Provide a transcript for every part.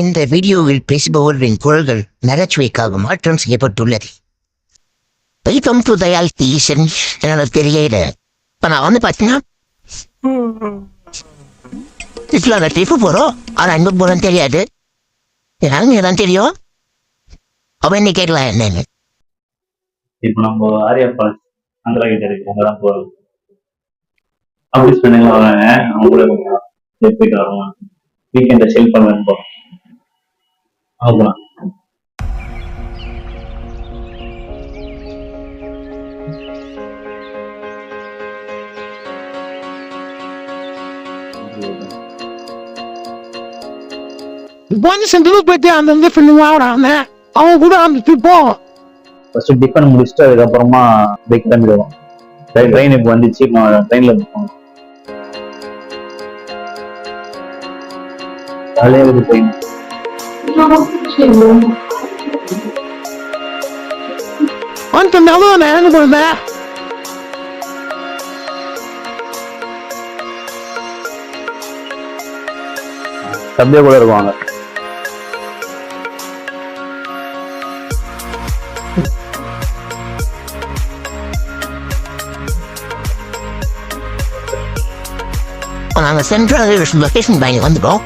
இந்த வீடியோவில் பேசுபவர்களின் குரல்கள் நகைச்சுவைக்காக மாற்றம் செய்யப்பட்டுள்ளது. வெல்கம் டு தயால் டீசன் எனக்கு தெரியல. இப்ப நான் வந்து பார்த்தீங்கன்னா இதில் நான் ட்ரிப்பு போகிறோம் ஆனால் அன்பு போகிறோன்னு தெரியாது. யாருங்க தான் தெரியும்? அவன் என்ன கேட்கலாம் என்னன்னு இப்போ நம்ம ஆரியா ஃபால்ஸ் ஆந்திரா கிட்ட இருக்கு. அங்கதான் போறோம். ஆஃபீஸ் ஃப்ரெண்டுங்க வராங்க. அவங்க கூட போயிட்டு வரோம். வீக்கெண்ட செல் பண்ணுவேன் போறோம். Out on that. I'll go down to ball. First tiffin முடிச்சுட்டு அதுக்கப்புறமா அப்படியே கிளம்பிடுவோம். ட்ரெயின் இப்போ வந்துச்சு. ட்ரெயின்ல இருக்குது train On the mellow and animal there. Subject கூட இருக்குவாங்க நாங்கள் சென்ட்ரல் லொகேஷன் பேங்க் வந்துட்டோம்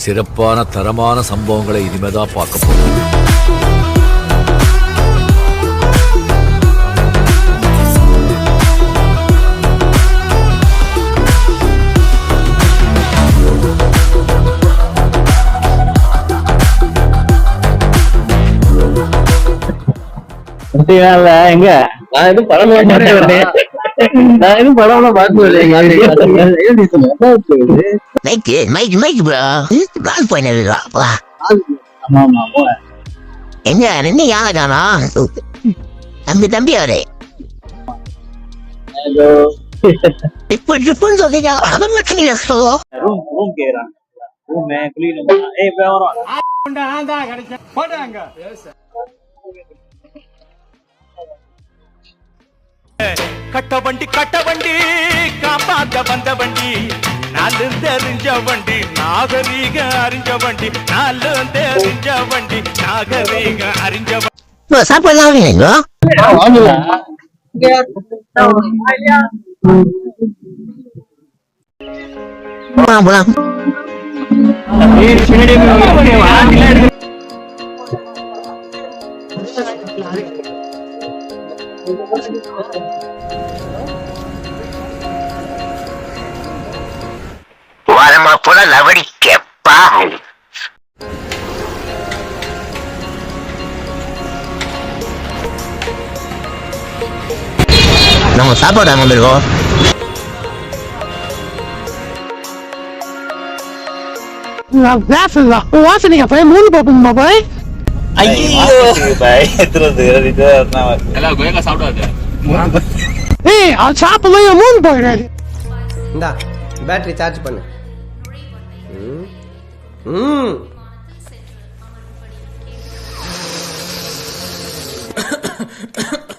சிறப்பான தரமான சம்பவங்களை இனிமேதான் பார்க்க போறோம். இல்ல எங்க? நான் எதுவும் படம் நான் எதுவும் படம் mic mic mic bro ball போயினது வா ஆமா ஆமா எங்க நின்று யாரை காணோம் தம்பி தம்பி அவரே இப்போ ட்ரிப்புன்னு சொல்றீங்க அவன் மட்டும் நீங்க சொல்லுவோம் ரூம் ரூம் கேக்குறாங்க ரூம் குளிக்கணும் ஏய் இப்ப வரோம் கட்ட வண்டி கட்ட வண்டி காப்பாத்த வந்த வண்டி நாலு தெரிஞ்ச வண்டி நாகரீக அறிஞ்ச வண்டி நாலு தெரிஞ்ச வண்டி நாகரீக அறிஞ்ச வண்டி சாப்பாடுலாம் வேணுங்களா போலாம் போலாம். In here? Play moon bubble, my boy. Hey, I'll chop a little moon boy ready. இந்தா பேட்டரி சார்ஜ் பண்ணு. ம்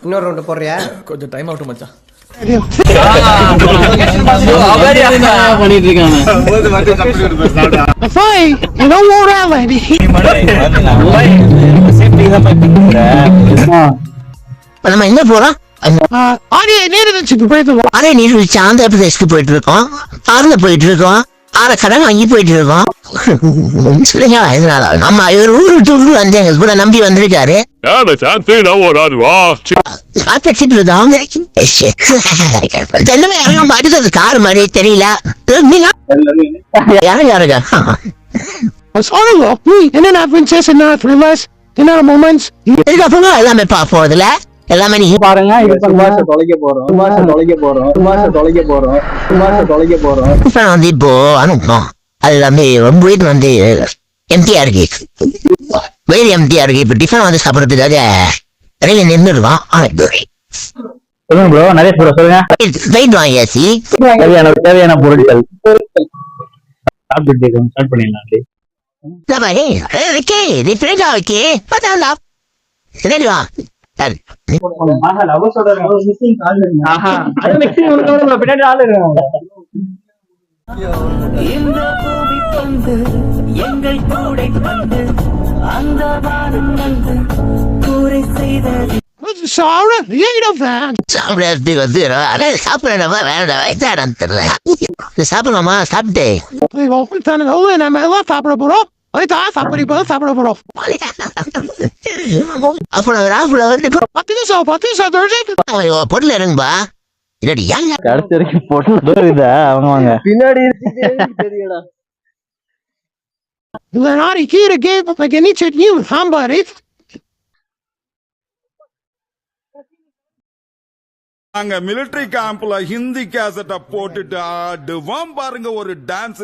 இன்னொரு ரவுண்டு போடுறியா கொஞ்சம் டைம் ஆகட்டும் மச்சான் பண்ணிட்டு இருக்காங்க எங்க போறோம் Uh. அரை நீர் போயிட்டு இருக்கோம் கார்ல போயிட்டு இருக்கோம் ஆற கடன் வாங்கி போயிட்டு இருக்கோம் சொல்லுங்க இதனால நம்ம இவர் ஊரு டூர் வந்து எங்க கூட நம்பி வந்திருக்காரு. தென்னமே அடுத்தது கார் மாதிரி தெரியல. நீங்க யாரு யாருங்க? than a moments. இதுக்கப்புறம் எல்லாமே பார்ப்போம் இதுல எல்லாமே நீங்க பாருங்க சுபாஷ தொலைக்க போறோம். சுபாஷ தொலைக்க போறோம். சுபாஷ தொலைக்க போறோம். சுபாஷ தொலைக்க போறோம். இப்போ அது எல்லாமே ரொம்ப வீடு வந்து எம்டியா இருக்கு வெயில் எம்டியா இருக்கு இப்போ டிஃபன் வந்து சாப்பிட்றதுக்காக ரயில நின்றுருக்கோம் சொல்லுங்க ப்ரோ நிறைய சொல்ல சொல்லுங்க வெயிட் வாங்கியாச்சு தேவையான தேவையான பொருட்கள் சாப்பிட்டு ஸ்டார்ட் பண்ணிடலாம் பின்னாடி ஆளு இந்த பூமி பந்து எங்கள் கூடை பந்து அந்த வானம் வந்து கூரை செய்தது. சாப்பிடணுமா வேண்டாம் வயசாடான்னு தெரியல சாப்பிடலாமா? சாப்பிட்டேன் I'm a சாப்பிட போறோம்? வந்து பத்து நிமிஷம் பத்து நிமிஷம் தெரிஞ்சு அவன் பொருள் இறங்குப்பா இல்லடி கடைசி வரைக்கும் இதா அவங்க வாங்க பின்னாடி தெரியடா any shit you somebody. அங்க மிலிட்டரி கேம்ப்ல ஹிந்தி கேசட்ட போட்டுட்டு ஆடுவான் பாருங்க ஒரு டான்ஸ்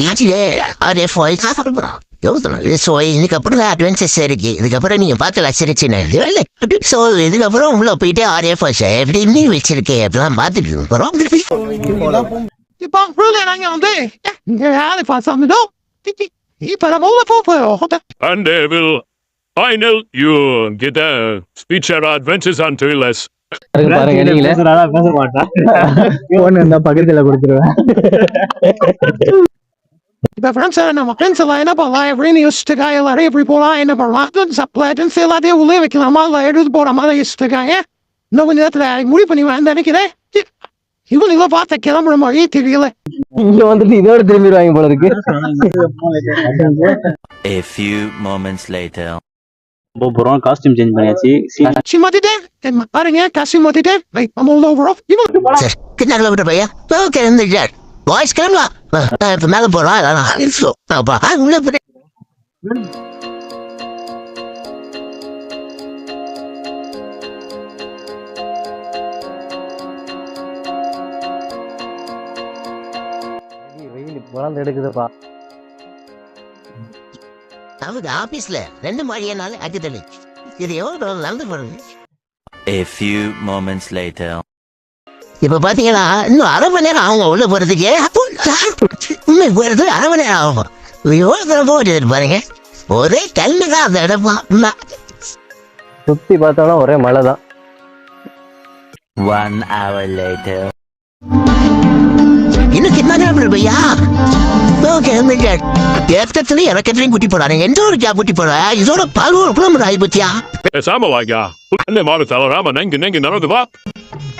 நீங்களே அதே போய் சாப்பிடுறோம் யோசனை ஸோ இதுக்கப்புறம் தான் அட்வென்ச்சர்ஸ் இருக்கு. இதுக்கப்புறம் நீங்க பார்க்கல சிரிச்சுன்னு ஸோ இதுக்கப்புறம் உள்ள போயிட்டு ஆரே ஃபர்ஸ்ட் எப்படின்னு வச்சிருக்கேன் அப்படிலாம் பார்த்துட்டு இருக்கிறோம் இப்போ really நாங்க வந்து யாரு பார்த்தோம் இப்ப நம்ம உள்ள போறோம். And they will final you. Get a speech or adventures until us. பாருங்க நீங்களே. பேச மாட்டான் போன் இருந்தா பக்கத்துல கொடுத்துருவேன். இப்ப ஃப்ரெண்ட்ஸ் நம்ம ஃப்ரெண்ட்ஸ் எல்லாம் என்ன பண்ணலாம் எப்படி யோசிச்சுக்காங்க எல்லாரும் எப்படி போலாம் என்ன பண்ணலாம் சப்ளைட்ஸ் எல்லாத்தையும் உள்ளே வைக்கலாமா இல்லை எடுத்து போற மாதிரி யோசிச்சுக்காங்க இன்னும் கொஞ்ச நேரத்துல முடிவு பண்ணி வந்து நினைக்கிறேன் இவங்க பார்த்த கிளம்புற மாதிரியே தெரியல இங்க வந்துட்டு இதோட திரும்பிடுவாங்க போல இருக்கு. A few moments later. போறோம் காஸ்டியூம் சேஞ்ச் பண்ணியாச்சு. காசி மாத்திட்டேன் பாருங்க காசி மாத்திட்டேன் நம்ம உள்ள போறோம் கிட்ட விட்ட பையன் ஓகே இருந்துச்சார் வாய்ஸ் கிளம்பலாம் நான் இப்போ மேலே உள்ள போய் வெயில் பிறந்து எடுக்குதுப்பா. நமக்கு ஆபீஸ்ல ரெண்டு மாடியனால அடித்தலி இது எவ்வளோ நடந்து போறது? A few moments later. இப்ப பாத்தீங்கன்னா இன்னும் அரை மணி நேரம் ஆகும் உள்ள போறதுக்கு. உண்மை போறது அரை மணி நேரம் ஆகும் எவ்வளவு போகுது பாருங்க. ஒரே கல்லு தான் அந்த இடம். சுத்தி பார்த்தாலும் ஒரே மழை தான் One hour later. இன்னும் நேரம் பையா இறக்கத்துலையும் குட்டி போறாரு? எந்த ஒரு ஜாப் குட்டி போற? இதோட பதினோரு கிலோமீட்டர் ஆகி பத்தியா? Samalaga. And Mara Talarama Nanga Nanga none of the up.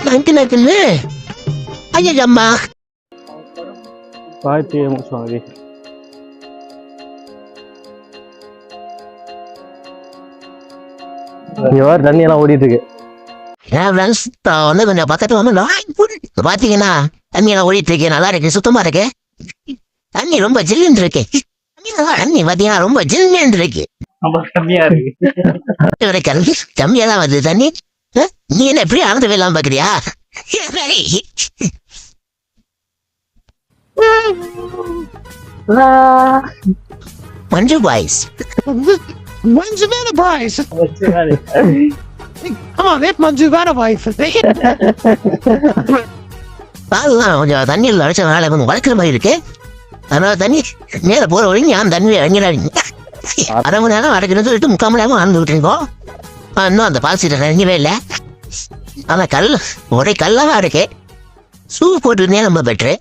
நக்கு நக்குன்னு ஐயா அம்மா பாய்ச்சி முடிச்சுவாங்க இங்க வர தண்ணி எல்லாம் ஓடிட்டு இருக்கு என் ஃப்ரெண்ட்ஸ் வந்து கொஞ்சம் பக்கத்துல வந்து பாத்தீங்கன்னா தண்ணி எல்லாம் ஓடிட்டு இருக்கு நல்லா இருக்கு சுத்தமா இருக்கு. தண்ணி ரொம்ப ஜில்லுன்னு இருக்கு தண்ணி பாத்தீங்கன்னா ரொம்ப ஜில்லுன்னு இருக்கு ரொம்ப கம்மியா இருக்கு. இவரை கல்வி கம்மியா தான் வருது தண்ணி. நீ என்ன எப்படி ஆனந்த வேலாம் பாக்குறியா? மஞ்சு பாய்ஸ். மஞ்சு வேற பாய்ஸ். ஆமா மஞ்சு பாய்ஸ்? பால்லாம் கொஞ்சம் தண்ணியில் அழைச்ச வேலை கொஞ்சம் வளர்க்குற மாதிரி இருக்கு. அதனால தண்ணி மேல போற வரைக்கும் ஞான் தண்ணி இறங்கிறாங்க அரை மணி நேரம் அரைக்கணும்னு சொல்லிட்டு முக்கால் மணி நேரம் ஆனந்து விட்டுருக்கோம் இன்னும் அந்த பால் சீட்டை இறங்கவே இல்லை. ஆனா கல் ஒரே கல்லாக இருக்கு. ஷூ போட்டுருந்தே நம்ம பெட்ரு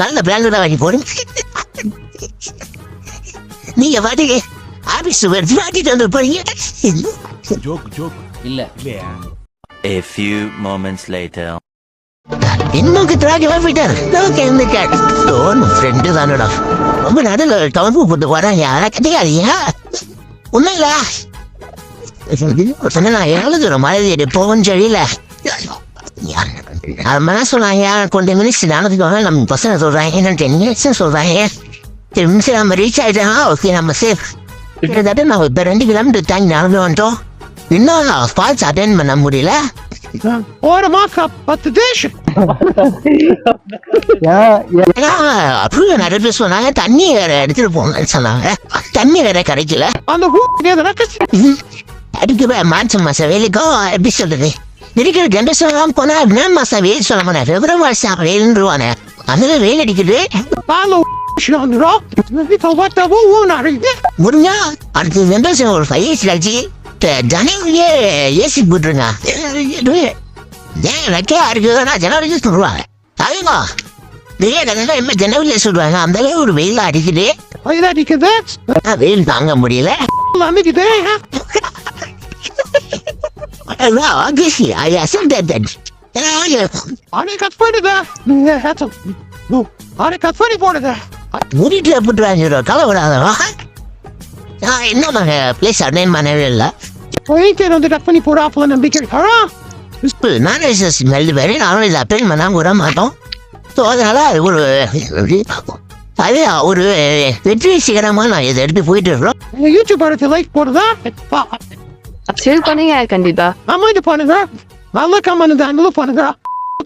நல்ல பிராண்டடாக வாங்கி போடுங்க நீங்க பாட்டுக்கு ஆபீஸ் வருது மாட்டிட்டு வந்து போறீங்க. A few moments later. இன்னும் கிட்டராக கிலோமீட்டர் ஓகே இந்த ஃப்ரெண்டு தானடா. ரொம்ப நடுவில் டவுன் போட்டு வரேன் யாரா கிடையாதியா ஒன்றும் இல்லை சொன்ன நான் எவ்வளோ தூரம் மழை போவோன்னு தெரியல அதுமாதிரி சொன்னாங்க? கொஞ்சம் மினிட்ஸ் நடந்துக்கோங்க நம்ம பசங்க சொல்கிறாங்க இன்னும் டென் மினிட்ஸ் சொல்கிறாங்க டென் மினிட்ஸ் நம்ம ரீச் ஆகிட்டோம் ஓகே நம்ம சேஃப் கிட்டத்தட்ட நான் இப்போ ரெண்டு கிலோமீட்டர் தாங்கி நடந்து வந்துட்டோம். இன்னும் ஃபால்ஸ் அட்டன் பண்ண முடியல. ஓரமாக பத்து தேசம் ஏன்னா, அப்படியே நிறைய பேர் சொன்னாங்க தண்ணி வேற எடுத்துட்டு போங்கன்னு சொன்னாங்க தண்ணி வேற கிடைக்கல அந்த ஊருக்கு அதுக்கு மார்ச் மாசம் வேலைக்கும் எப்படி சொல்றது இருக்கிற ஜென்ரேஷன் போனா மே மாசம் வெயில் சொல்ல மாட்டேன் பிப்ரவரி மாசம் வெயில்ன்றுவானே அந்த வெயில் அடிக்குது பாலோ முடிஞ்சா அடுத்த ஜென்ரேஷன் ஒரு ஃபைவ் இயர்ஸ் கழிச்சு ஜனவரியே ஏசி போட்டுருங்க ஏன் எனக்கே இருக்குதுன்னா ஜனவரி சொல்லுவாங்க அவங்க நிறைய என்ன ஜனவரியில் சொல்லுவாங்க அந்த அளவு ஒரு வெயில் அடிக்குது வயதாடிக்குது ஆனா வெயில் தாங்க முடியல அதான் ஆகஸ்ட் ஐ அசம்டட் அரை கட் பண்ணுதா அரை கட் பண்ணி போடுதா மூடிட்டு போட்டுருவாங்க கவலைப்படாதவா நான் இன்னும் பிளேஸ் அட்டைன் பண்ணவே இல்லை பண்ணி போடாப்புல நம்பிக்கை இருக்கா நான்வெஜ் ஸ்மெல் வேறு நான்வெஜ் அட்டைன் பண்ணாம விட மாட்டோம் ஸோ அதனால அது ஒரு அது ஒரு வெற்றி சிகரமா நான் இதை எடுத்து போயிட்டு இருக்கிறோம் யூடியூப் அடுத்து லைக் போடுதா சரி பண்ணீங்க கண்டிப்பா ஆமா இது பண்ணுங்க நல்ல கம்மன் தான் பண்ணுங்க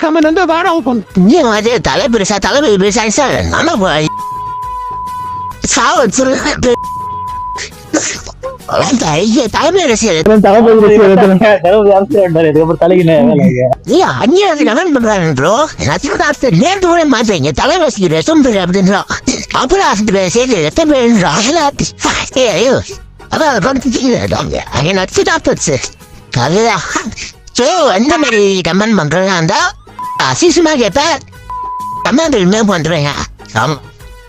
கம்மன் வந்து வேற ஆள் பண்ணு இங்கே வந்து தலை பெருசா தலை பெருசா சார் நல்லா சாவ தலைமை ஸோ எந்த மாதிரி கமெண்ட் பண்றதா இருந்தா அசிசமா கேட்பேன் கமெண்ட் என்ன பண்றேங்க